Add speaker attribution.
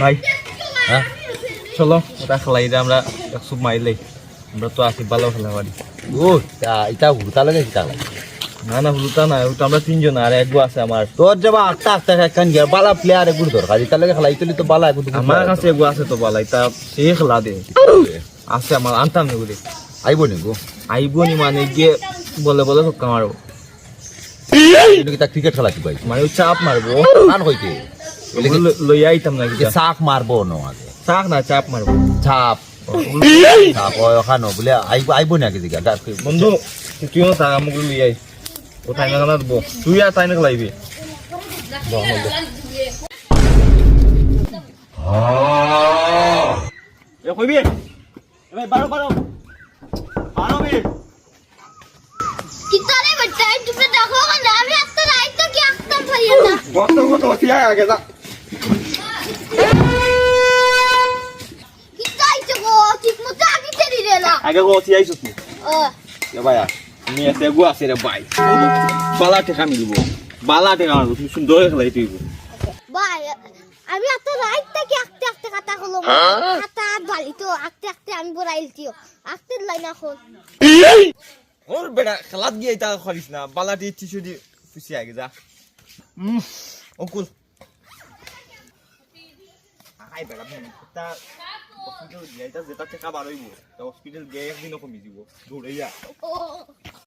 Speaker 1: ভাই হ্যাঁ চলো ওটা খেলাই আমরা মাইলেই আমরা তো আছি ভালো খেলা
Speaker 2: ও তা এটা হুড়তা লাগে
Speaker 1: না না হুলুতা না ওটা আমরা তিনজন আর এক গো আছে আমার
Speaker 2: তোর যাবা আটটা আটটা কান গিয়া বালা প্লেয়ার এগুলো দরকার এটা লাগে খেলাই তুলি তো বালা
Speaker 1: আমার কাছে এগো আছে তো বালাই তা সে খেলা দে আছে আমার আনতাম এগুলি
Speaker 2: আইব নি গো
Speaker 1: আইব নি মানে গিয়ে বলে বলে সব মারবো।
Speaker 2: কিন্তু কিতা ক্রিকেট খেলা কি পাই
Speaker 1: মানে ওই চাপ মারবো।
Speaker 2: কান হইতে
Speaker 1: লইয়া আইতাম না
Speaker 2: চাক মারবো ন আগে।
Speaker 1: চাক না চাপ মারবো।
Speaker 2: ছাপ ওই ওখানে বলে আইব আইব না কি দিকা
Speaker 1: বন্ধু তুইও থাক আমাকে লইয়া আই ও তাই না দেবো। তুই আর না খেলাইবি কইবি? এ বারো বারো বারো মিনিট
Speaker 3: কিতারে বাচ্চা এই তুমি দেখো না আমি আত্মা নাই তো কি আত্মা পাইয়া না
Speaker 1: কত কত ঠিক আগে ভাই বালা টেকা মিলবো বালা টেকা মারবো তুই সুন্দর খেলাই তুই
Speaker 3: ভাই আমি আত্মা নাই তো কি আত্মা আত্মা কথা হলো আত্মা বালি তো আত্মা আত্মা আমি বড়াইলতিও আত্মা লাইন এখন
Speaker 1: ওর বেটা খেলাত গিয়ে এটা খালিস না বালাটি টিসু দি ফুসি আগে যা অঙ্কুল আই বেটা তা হসপিটাল গিয়ে যেটা টেকা বাড়াইব তা হসপিটাল গিয়ে একদিনও কমি যাব দৌড়ে যা
Speaker 3: ও